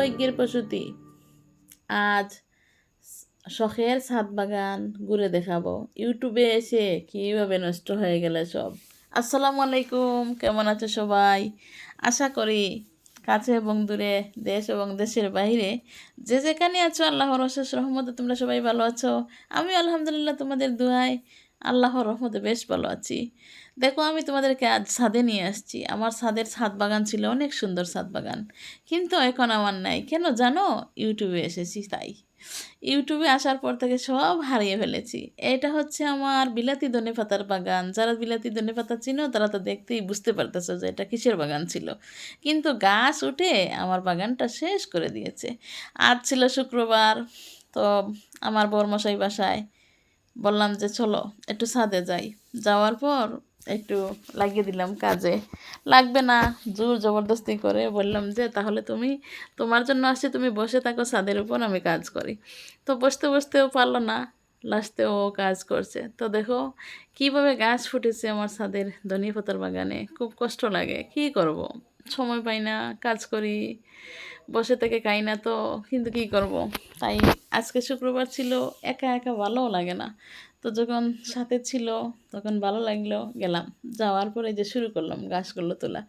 সৌভাগ্যের প্রসূতি। আজ শখের ছাদ বাগান ঘুরে দেখাবো। ইউটিউবে এসে কীভাবে নষ্ট হয়ে গেলে সব। আসসালামু আলাইকুম, কেমন আছে সবাই? আশা করি কাছে এবং দূরে, দেশ এবং দেশের বাইরে যে যেখানে আছো, আল্লাহর অশেষ রহমতে তোমরা সবাই ভালো আছো। আমি আলহামদুলিল্লাহ তোমাদের দোয়ায় আল্লাহর রহমতে বেশ ভালো আছি। দেখো, আমি তোমাদেরকে আজ ছাদে নিয়ে আসছি। আমার ছাদের ছাদ বাগান ছিল অনেক সুন্দর ছাদ বাগান। কিন্তু এখন আমার নাই। কেন জানো? ইউটিউবে এসেছি, তাই। ইউটিউবে আসার পর থেকে সব হারিয়ে ফেলেছি। এটা হচ্ছে আমার বিলাতি ধনে পাতার বাগান। যারা বিলাতি ধনে পাতা চিনো, তারা তো দেখতেই বুঝতে পারতেছো যে এটা কিসের বাগান ছিল। কিন্তু গাছ উঠে আমার বাগানটা শেষ করে দিয়েছে। আজ ছিল শুক্রবার, তো আমার বরমশাই বাসায় বললাম যে, চলো, একটু ছাদে যাই। যাওয়ার পর একটু লাগিয়ে দিলাম কাজে। লাগবে না, জোর জবরদস্তি করে বললাম যে, তাহলে তুমি, তোমার জন্য আসছে, তুমি বসে থাকো, ছাদের উপর আমি কাজ করি। তো বসতে বসতেও পারল না। লাস্টে ও কাজ করছে। তো দেখো, কীভাবে গাছ ফুটেছে আমার ছাদের ধনিয়া পাতার বাগানে? খুব কষ্ট লাগে, কি করব? সময় পাই না, কাজ করি, বসে থেকে খাই না তো, কিন্তু কি করব? তাই আজকে শুক্রবার ছিল, একা একা ভালোও লাগে না। তো যখন সাথে ছিল, তখন ভালো লাগল, গেলাম। যাওয়ার পরে যে শুরু করলাম গাছগুলো তোলা।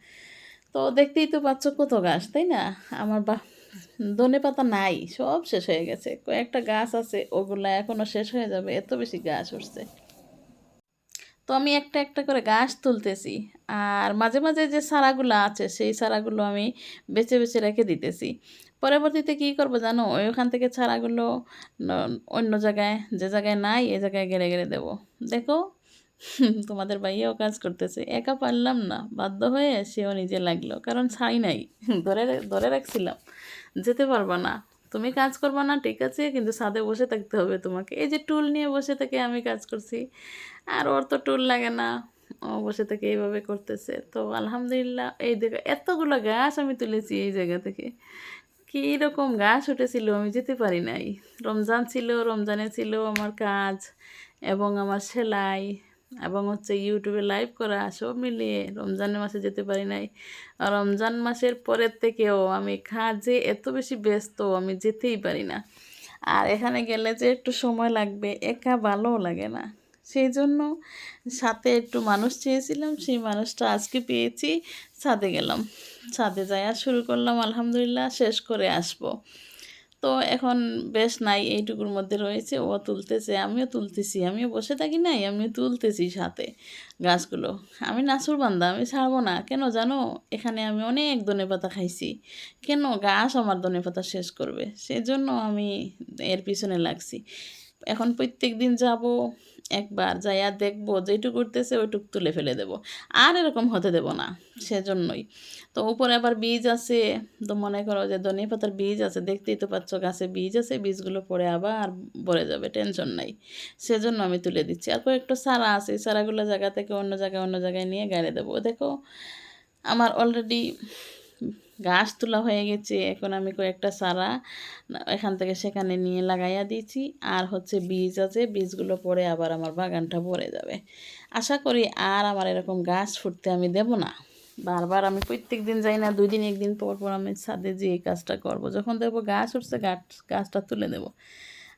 তো দেখতেই তো পাচ্ছ কত গাছ, তাই না? আমার বা ধনে পাতা নাই, সব শেষ হয়ে গেছে। কয়েকটা গাছ আছে, ওগুলা এখনও শেষ হয়ে যাবে, এত বেশি গাছ উঠছে। তো আমি একটা একটা করে গাছ তুলতেছি, আর মাঝে মাঝে যে সারাগুলো আছে, সেই সারাগুলো আমি বেছে বেছে রেখে দিতেছি। পরবর্তীতে কী করব জানো? ওই ওখান থেকে ছাড়াগুলো অন্য জায়গায়, যে জায়গায় নাই, এ জায়গায় গেড়ে গেড়ে দেবো। দেখো তোমাদের ভাইয়াও কাজ করতেছে। একা পারলাম না, বাধ্য হয়ে সেও নিজে লাগল, কারণ ছাই নাই। ধরে ধরে রাখছিলাম, যেতে পারবা না। তুমি কাজ করবা না, ঠিক আছে, কিন্তু ছাদে বসে থাকতে হবে তোমাকে। এই যে টুল নিয়ে বসে থেকে আমি কাজ করছি, আর ওর তো টুল লাগে না। ও বসে থেকে এইভাবে করতেছে। তো আলহামদুলিল্লাহ, এই দেখো, এতগুলো গাছ আমি তুলেছি এই জায়গা থেকে। কী রকম গাছ উঠেছিল, আমি যেতে পারি নাই। রমজান ছিল, রমজানে ছিল আমার কাজ এবং আমার সেলাই এবং হচ্ছে ইউটিউবে লাইভ করা, সব মিলিয়ে রমজানের মাসে যেতে পারি নাই। রমজান মাসের পরের থেকেও আমি কাজে এত বেশি ব্যস্ত, আমি যেতেই পারি না। আর এখানে গেলে যে একটু সময় লাগবে, একা ভালোও লাগে না। সেই জন্য সাথে একটু মানুষ চেয়েছিলাম, সেই মানুষটা আজকে পেয়েছি, ছাদে গেলাম। ছাদে যাওয়া শুরু করলাম, আলহামদুলিল্লাহ, শেষ করে আসব। তো এখন বেশ নাই, এইটুকুর মধ্যে রয়েছে। ও তুলতেছে, আমিও তুলতেছি, আমিও বসে থাকি নাই, আমিও তুলতেছি সাথে গাছগুলো। আমি নাসুর বান্দা, আমি ছাড়বো না। কেন জানো, এখানে আমি অনেক ধনে পাতা খাইছি। কেন গাছ আমার ধনে পাতা শেষ করবে? সেজন্য আমি এর পিছনে লাগছি। এখন প্রত্যেক দিন যাব, একবার যাইয়া দেখব, যেটুকু করতেছে ওইটুক তুলে ফেলে দেব। আর এরকম হতে দেব না, সেজন্যই। তো উপরে আবার বীজ আছে, তো মনে করো যে ধনিয়া পাতার বীজ আছে, দেখতেই তো পাচ্ছ গাছে বীজ আছে, বীজগুলো পরে আবার ভরে যাবে, টেনশন নাই। সেজন্য আমি তুলে দিচ্ছি। আর কয়েকটা সারা আছে, সারাগুলো জায়গা থেকে অন্য জায়গায় অন্য জায়গায় নিয়ে গাড়ি দেবো। দেখো, আমার অলরেডি গাছ তোলা হয়ে গেছে। এখন আমি কয়েকটা সারা এখান থেকে সেখানে নিয়ে লাগাইয়া দিয়েছি। আর হচ্ছে বীজ আছে, বীজগুলো পরে আবার আমার বাগানটা ভরে যাবে। আশা করি আর আমার এরকম গাছ ফুটতে আমি দেব না। বারবার আমি প্রত্যেক দিন যাই না, দুই দিন, একদিন পর পর আমি ছাদে যে এই কাজটা করব। যখন দেখব গাছ উঠছে, গাছ, গাছটা তুলে দেবো।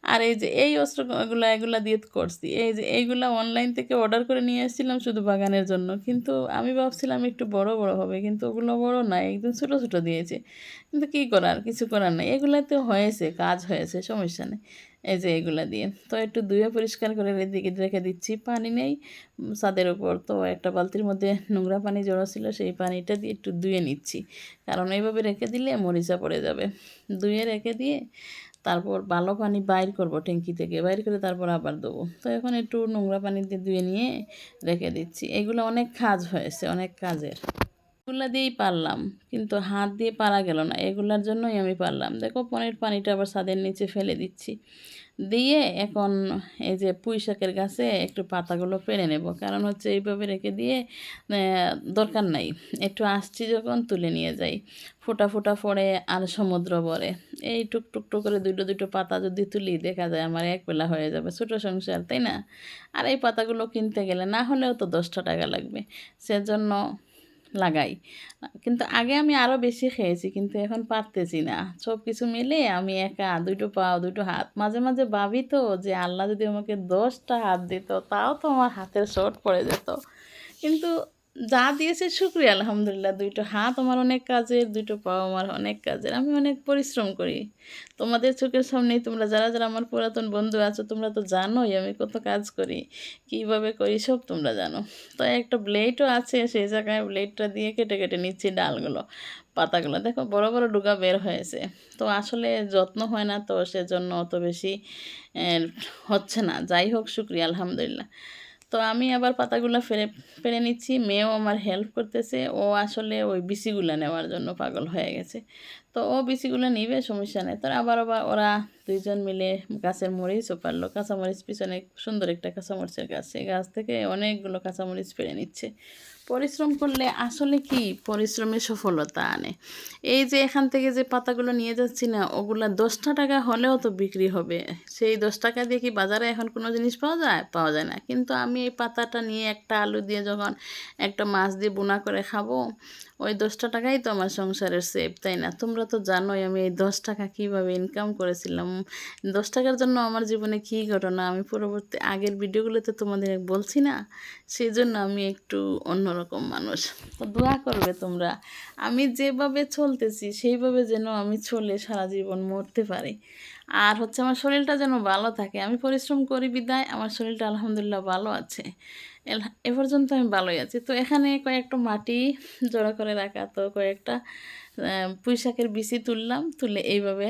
আর এই যে এই অস্ত্রগুলো এগুলো দিয়ে করছি, এই যে এইগুলো অনলাইন থেকে অর্ডার করে নিয়ে এসেছিলাম শুধু বাগানের জন্য। কিন্তু আমি ভাবছিলাম একটু বড় বড় হবে, কিন্তু ওগুলো বড় না, একদম ছোটো ছোটো দিয়েছে। কিন্তু কী করার, কিছু করার নেই। এগুলাতে হয়েছে, কাজ হয়েছে, সমস্যা নেই। এই যে এগুলা দিয়ে। তো একটু ধুয়ে পরিষ্কার করে দিকে রেখে দিচ্ছি, পানি নেই। ছাদের উপর তো একটা বালতির মধ্যে নোংরা পানি জড়ো ছিল, সেই পানিটা দিয়ে একটু ধুয়ে নিচ্ছি। কারণ এইভাবে রেখে দিলে মরিচা পড়ে যাবে। ধুয়ে রেখে দিয়ে তারপর ভালো পানি বাইর করব ট্যাঙ্কি থেকে, বাইর করে তারপর আবার দেবো। তো এখন একটু নোংরা পানি দিয়ে ধুয়ে নিয়ে রেখে দিচ্ছি। এগুলো অনেক কাজ হয়েছে, অনেক কাজের। এগুলা দিয়েই পারলাম, কিন্তু হাত দিয়ে পারা গেল না। এগুলার জন্যই আমি পারলাম। দেখো, পনির পানিটা আবার ছাদের নিচে ফেলে দিচ্ছি। দিয়ে এখন এই যে পুঁই শাকের গাছে একটু পাতাগুলো পেরে নেব। কারণ হচ্ছে এইভাবে রেখে দিয়ে দরকার নাই। একটু আসছি যখন, তুলে নিয়ে যাই। ফোটা ফোটা পড়ে আর সমুদ্র ভরে এই টুক টুক করে দুটো দুটো পাতা যদি তুলি, দেখা যায় আমার এক বেলা হয়ে যাবে ছোটো সংসার, তাই না? আর এই পাতাগুলো কিনতে গেলে না হলেও তো দশটা টাকা লাগবে। সেজন্য লাগাই। কিন্তু আগে আমি আরও বেশি খেয়েছি, কিন্তু এখন পারতেছি না। সব কিছু মিলে আমি একা, দুটো পা দুটো হাত। মাঝে মাঝে ভাবি তো যে আল্লাহ যদি আমাকে দশটা হাত দিত, তাও তো আমার হাতের শর্ট পড়ে যেত। কিন্তু যা দিয়েছে শুক্রিয়া, আলহামদুলিল্লাহ। দুইটো হাত আমার অনেক কাজের দুটো পাও আমার অনেক কাজের। আমি অনেক পরিশ্রম করি। তোমাদের চোখের সামনেই তোমরা যারা যারা আমার পুরাতন বন্ধু আছো, তোমরা তো জানোই আমি কত কাজ করি। কীভাবে করি সব তোমরা জানো। তো একটা ব্লেডও আছে, সেই জায়গায় ব্লেডটা দিয়ে কেটে কেটে নিচ্ছি ডালগুলো, পাতাগুলো। দেখো, বড় বড় ডুগা বের হয়েছে। তো আসলে যত্ন হয় না তো, সেজন্য অত বেশি হচ্ছে না। যাই হোক, শুক্রিয়া, আলহামদুলিল্লাহ। তো আমি আবার পাতাগুলো ফেলে ফেলে নিচ্ছি। মেয়েও আমার হেল্প করতেছে। ও আসলে ওই বিসিগুলো নেওয়ার জন্য পাগল হয়ে গেছে। তো ও বিসিগুলো নিবে, সমস্যা নেই। তো আবার আবার ওরা দুইজন মিলে গাছের মরিচও পারল কাঁচামরিচ, পিছনে সুন্দর একটা কাঁচামরিচের গাছ। সেই গাছ থেকে অনেকগুলো কাঁচামরিচ পেরে নিচ্ছে। পরিশ্রম করলে আসলে কি? পরিশ্রমের সফলতা আনে। এই যে এখান থেকে যে পাতাগুলো নিয়ে যাচ্ছি না, ওগুলো দশটা টাকা হলেও তো বিক্রি হবে। সেই দশ টাকা দিয়ে কি বাজারে এখন কোনো জিনিস পাওয়া যায়? পাওয়া যায় না। কিন্তু আমি এই পাতাটা নিয়ে একটা আলু দিয়ে যখন একটা মাছ দিয়ে বোনা করে খাব ওই দশটা টাকাই তো আমার সংসারের সেভ তাই না? তোমরা তো জানোই আমি এই দশ টাকা কীভাবে ইনকাম করেছিলাম। দশ টাকার জন্য আমার জীবনে কী ঘটনা? আমি পরবর্তী আগের ভিডিওগুলোতে তোমাদের বলছি না? সেই জন্য আমি একটু অন্যরকম মানুষ। তো দোয়া করবে তোমরা। আমি যেভাবে চলতেছি, সেইভাবে যেন আমি চলে সারা জীবন মরতে পারি। আর হচ্ছে আমার শরীরটা যেন ভালো থাকে। আমি পরিশ্রম করি বিদায়, আমার শরীরটা আলহামদুলিল্লাহ ভালো আছে। এ পর্যন্ত আমি ভালোই আছি। তো এখানে কয়েকটা মাটি জড়ো করে রাখা, তো কয়েকটা পুঁইশাকের বিচি তুললাম, তুলে এইভাবে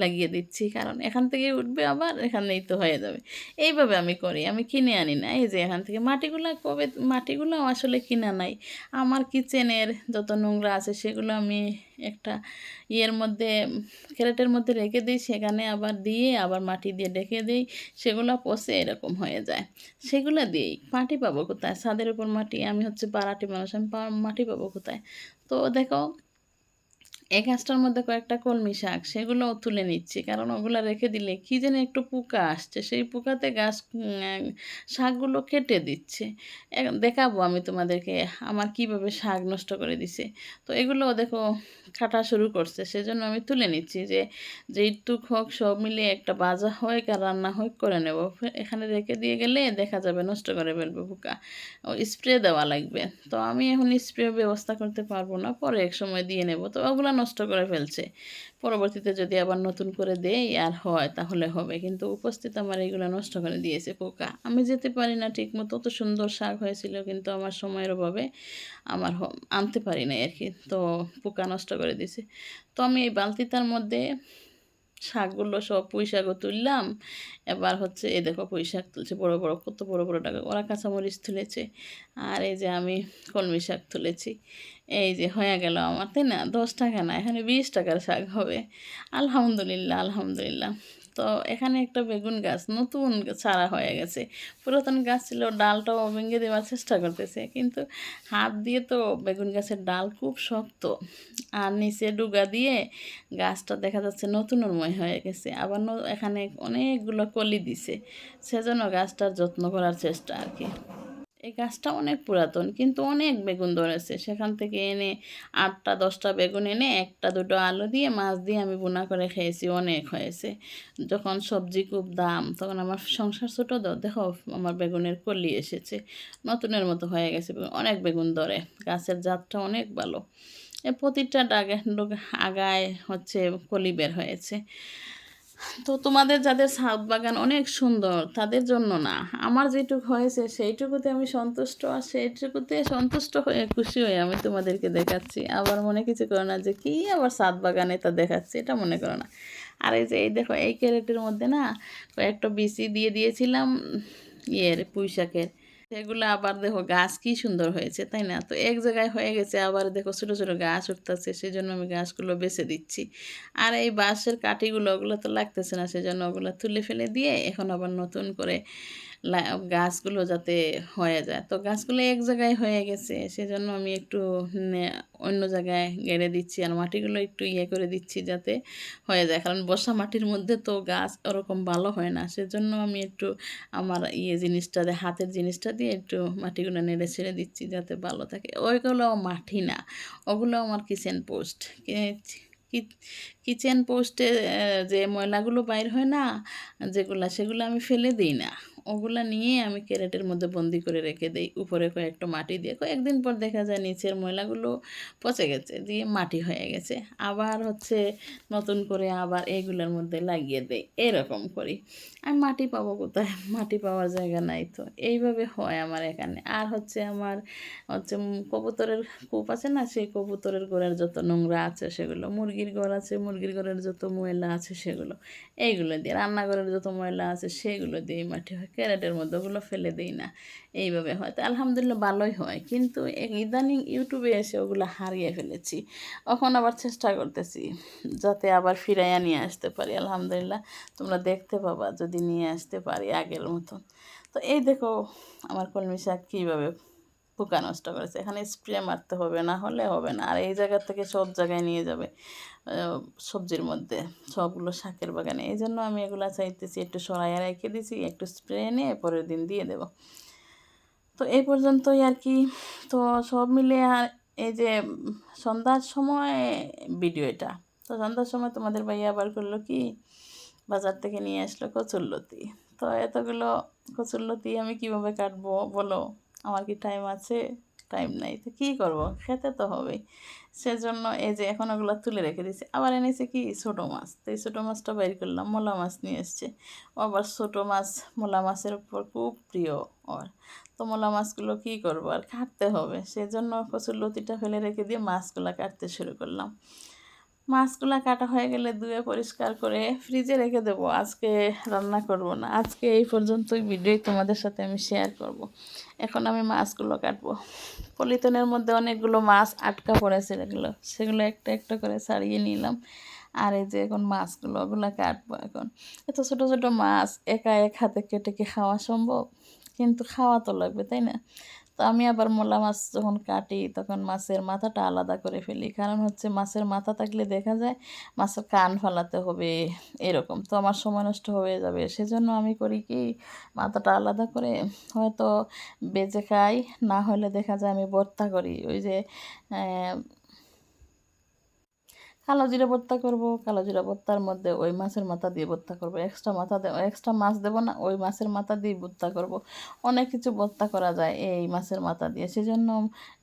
লাগিয়ে দিচ্ছি। কারণ এখান থেকে উঠবে আবার এখানেই তো হয়ে যাবে। এইভাবে আমি করি। আমি কিনে আনি না। এই যে এখান থেকে মাটিগুলো কবে মাটিগুলো আসলে কিনা নাই। আমার কিচেনের যত নোংরা আছে সেগুলো আমি একটা ইয়ের মধ্যে, ক্যারেটের মধ্যে রেখে দিই। সেখানে আবার দিয়ে আবার মাটি দিয়ে ডেকে দিই। সেগুলো পচে এরকম হয়ে যায়। সেগুলো দিয়েই মাটি পাবো কোথায়? ছাদের উপর মাটি। আমি হচ্ছে বারাটি মানুষ। আমি মাটি পাবো কোথায়? তো দেখো এই গাছটার মধ্যে কয়েকটা কলমি শাক, সেগুলোও তুলে নিচ্ছি। কারণ ওগুলো রেখে দিলে কী যেন একটু পোকা আসছে। সেই পোকাতে গাছ শাকগুলো কেটে দিচ্ছে। দেখাবো আমি তোমাদেরকে আমার কীভাবে শাক নষ্ট করে দিছে। তো এগুলোও দেখো কাটা শুরু করছে। সেজন্য আমি তুলে নিচ্ছি যে, যেইটুক হোক সব মিলে একটা বাজা হয় আর রান্না হোক করে নেব। এখানে রেখে দিয়ে গেলে দেখা যাবে নষ্ট করে ফেলবে পোকা। ও, স্প্রে দেওয়া লাগবে। তো আমি এখন স্প্রে ব্যবস্থা করতে পারব না। পরে এক সময় দিয়ে নেব। তো ওগুলো নষ্ট করে ফেলছে। পরবর্তীতে যদি আবার নতুন করে দেই, আর হয়, তাহলে হবে। কিন্তু উপস্থিত আমার এইগুলো নষ্ট করে দিয়েছে পোকা। আমি যেতে পারি না ঠিক মতো অত সুন্দর শাক হয়েছিল, কিন্তু আমার সময়ের অভাবে আমার আনতে পারি না আর কি। তো পোকা নষ্ট করে দিয়েছে। তো আমি এই বালতিটার মধ্যে শাকগুলো সব পুঁই শাকও তুললাম। এবার হচ্ছে এ দেখো পুঁই শাক তুলছে, বড় বড়, কত বড় বড় টাকা ওরা কাঁচামরিচ তুলেছে। আর এই যে আমি কলমি শাক তুলেছি। এই যে হয়ে গেল আমার, তাই না? দশ টাকা না, এখানে বিশ টাকার শাক হবে। আলহামদুলিল্লাহ আলহামদুলিল্লাহ। তো এখানে একটা বেগুন গাছ নতুন ছাড়া হয়ে গেছে। পুরাতন গাছ ছিল, ডালটাও ভেঙে দেওয়ার চেষ্টা করতেছে। কিন্তু হাত দিয়ে তো বেগুন গাছের ডাল খুব শক্ত। আর নিচে ডুগা দিয়ে গাছটা দেখা যাচ্ছে নতুনময় হয়ে গেছে। আবার এখানে অনেকগুলো কলি দিছে। সেজন্য গাছটার যত্ন করার চেষ্টা আর কি। এই গাছটা অনেক পুরাতন, কিন্তু অনেক বেগুন ধরেছে। সেখান থেকে এনে আটটা, দশটা বেগুন এনে একটা দুটো আলু দিয়ে, মাছ দিয়ে আমি বোনা করে খেয়েছি, অনেক হয়েছে। যখন সবজি খুব দাম, তখন আমার সংসার ছোটো দেখো আমার বেগুনের কলি এসেছে। নতুনের মতো হয়ে গেছে, অনেক বেগুন ধরে, গাছের জাতটা অনেক ভালো। এ প্রতিটা ডাগে আগায় হচ্ছে কলি বের হয়েছে। তো তোমাদের যাদের ছাদ বাগান অনেক সুন্দর, তাদের জন্য না। আমার যেটুকু হয়েছে, সেইটুকুতে আমি সন্তুষ্ট, আর সেইটুকুতে সন্তুষ্ট হয়ে খুশি হয়ে আমি তোমাদেরকে দেখাচ্ছি। আবার মনে কিছু করো না যে কী আবার ছাদ বাগানে তা দেখাচ্ছি, এটা মনে করো না। আর এই যে এই দেখো, এই ক্যারেটের মধ্যে না কয়েকটা বিসি দিয়ে দিয়েছিলাম, ইয়ের পুঁইশাকের। সেগুলো আবার দেখো গাছ কি সুন্দর হয়েছে, তাই না? তো এক জায়গায় হয়ে গেছে, আবার দেখো ছোটো ছোটো গাছ উঠতেছে সেই জন্য আমি গাছগুলো বেছে দিচ্ছি। আর এই বাঁশের কাঠিগুলো, ওগুলো তো লাগতেছে না, সেজন্য ওগুলো তুলে ফেলে দিয়ে এখন আবার নতুন করে গাছগুলো যাতে হয়ে যায়। তো গাছগুলো এক জায়গায় হয়ে গেছে, সেজন্য আমি একটু অন্য জায়গায় গেড়ে দিচ্ছি আর মাটিগুলো একটু ইয়ে করে দিচ্ছি যাতে হয়ে যায়। কারণ বসা মাটির মধ্যে তো গাছ ওরকম ভালো হয় না, সেজন্য আমি একটু আমার ইয়ে জিনিসটা দিয়ে হাতের জিনিসটা দিয়ে একটু মাটিগুলো নেড়ে ছেড়ে দিচ্ছি যাতে ভালো থাকে। ওইগুলো মাটি না ওগুলো আমার কিচেন পোস্ট। কিচেন পোস্টে যে ময়লাগুলো বাইর হয় না, যেগুলা, সেগুলো আমি ফেলে দিই না। ওগুলা নিয়ে আমি ক্যারেটের মধ্যে বন্দি করে রেখে দিই। উপরে কয়েকটা মাটি দিয়ে, কয়েকদিন পর দেখা যায় নিচের ময়লাগুলো পচে গেছে, দিয়ে মাটি হয়ে গেছে। আবার হচ্ছে নতুন করে আবার এইগুলোর মধ্যে লাগিয়ে দেই, এরকম করি। আমি মাটি পাবো কোথায়? মাটি পাওয়ার জায়গা নাই তো। এইভাবে হয় আমার এখানে। আর হচ্ছে আমার, হচ্ছে কবুতরের কূপ আছে না, সেই কবুতরের গোড়ার যত নোংরা আছে সেগুলো, মুরগির গোড় আছে মুরগির ঘরের যত ময়লা আছে সেগুলো, এইগুলো দিয়ে, রান্নাঘরের যত ময়লা আছে সেগুলো দিয়ে মাটি হয়, ক্যারেটের মধ্যে ওগুলো ফেলে দিই না, এইভাবে হয়। তো আলহামদুলিল্লাহ ভালোই হয়, কিন্তু ইদানিং ইউটিউবে এসে ওগুলো হারিয়ে ফেলেছি। এখন আবার চেষ্টা করতেছি, যাতে আবার ফিরাইয়া নিয়ে আসতে পারি, আলহামদুলিল্লাহ। তোমরা দেখতে পাবা, যদি নিয়ে আসতে পারি আগের মতন। তো এই দেখো, আমার কলমি শাক কীভাবে পোকা নষ্ট করেছে। এখানে স্প্রে মারতে হবে, না হলে হবে না। আর এই জায়গা থেকে সব জায়গায় নিয়ে যাবে সবজির মধ্যে। সবগুলো শাকের বাগানে। এই জন্য আমি এগুলো চাইতেছি একটু সরাইয়া রেখে দিছি, একটু স্প্রে নিয়ে পরের দিন দিয়ে দেব। তো এই পর্যন্তই আর কি। তো সব মিলে আর এই যে সন্ধ্যার সময় ভিডিও এটা। তো সন্ধ্যার সময় তোমাদের ভাইয়া আবার করল কি? বাজার থেকে নিয়ে আসলো কচুরলতি। তো এতগুলো কচুরলতি আমি কীভাবে কাটবো বলো? আমার কি টাইম আছে? টাইম নাই, তো কী করব? খেতে তো হবেই। সেজন্য এই যে এখন ওগুলো তুলে রেখে দিয়েছি। আবার এনেছে কি? ছোটো মাছ। তো এই ছোটো মাছটা বের করলাম। মোলা মাছ নিয়ে এসছে। ও আবার ছোটো মাছ, মোলা মাছের উপর খুব প্রিয় ওর। তো মোলা মাছগুলো কী করব? আর কাটতে হবে। সেজন্য কচুর লতিটা ফেলে রেখে দিয়ে মাছগুলো কাটতে শুরু করলাম। মাছগুলা কাটা হয়ে গেলে ধুয়ে পরিষ্কার করে ফ্রিজে রেখে দেবো। আজকে রান্না করব না। আজকে এই পর্যন্তই ভিডিওই তোমাদের সাথে আমি শেয়ার করব। এখন আমি মাছগুলো কাটবো। পলিথিনের মধ্যে অনেকগুলো মাছ আটকা পড়েছে এগুলো। সেগুলো একটা একটা করে ছাড়িয়ে নিলাম। আর এই যে এখন মাছগুলো, ওগুলো কাটবো এখন। এত ছোটো ছোটো মাছ একা এক হাতে কেটে কি খাওয়া সম্ভব? কিন্তু খাওয়া তো লাগবে, তাই না? তো আমি আবার মোলা মাছ যখন কাটি, তখন মাছের মাথাটা আলাদা করে ফেলি। কারণ হচ্ছে মাছের মাথা থাকলে দেখা যায় মাছের কান ফালাতে হবে, এরকম। তো আমার সময় নষ্ট হয়ে যাবে। সেজন্য আমি করি কি, মাথাটা আলাদা করে হয়তো বেজে খাই, না হলে দেখা যায় আমি বর্তা করি। ওই যে কালো জিরা ভর্তা করব, কালো জিরা ভর্তার মধ্যে ওই মাছের মাথা দিয়ে ভর্তা করব। এক্সট্রা মাথা দেবো এক্সট্রা মাছ দেবো না, ওই মাছের মাথা দিয়ে ভর্তা করব। অনেক কিছু ভর্তা করা যায় এই মাছের মাথা দিয়ে, সেজন্য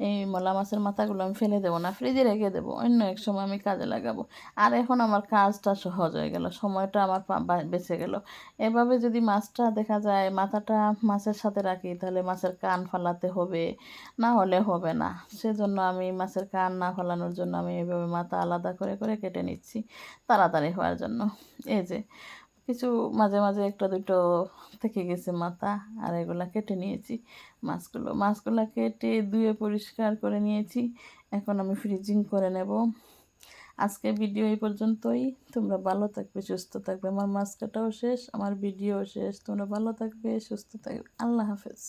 এই মলা মাছের মাথাগুলো আমি ফেলে দেবো না, ফ্রিজে রেখে দেবো, অন্য এক সময় আমি কাজে লাগাবো। আর এখন আমার কাজটা সহজ হয়ে গেল, সময়টা আমার বেঁচে গেল। এভাবে যদি মাছটা দেখা যায়, মাথাটা মাছের সাথে রাখি, তাহলে মাছের কান ফালাতে হবে, না হলে হবে না। সেজন্য আমি মাছের কান না ফেলানোর জন্য আমি এভাবে মাথা আলাদা করে করে কেটে নিচ্ছি তাড়াতাড়ি হওয়ার জন্য। এই যে কিছু মাঝে মাঝে একটা দুটো থেকে গেছে মাথা, আর এগুলা কেটে নিয়েছি। মাছগুলো মাছগুলো কেটে ধুয়ে পরিষ্কার করে নিয়েছি। এখন আমি ফ্রিজিং করে নেব। আজকে ভিডিও এই পর্যন্তই। তোমরা ভালো থাকবে, সুস্থ থাকবে। আমার মাছ কাটাও শেষ, আমার ভিডিও শেষ। তোমরা ভালো থাকবে, সুস্থ থাকবে। আল্লাহ হাফেজ।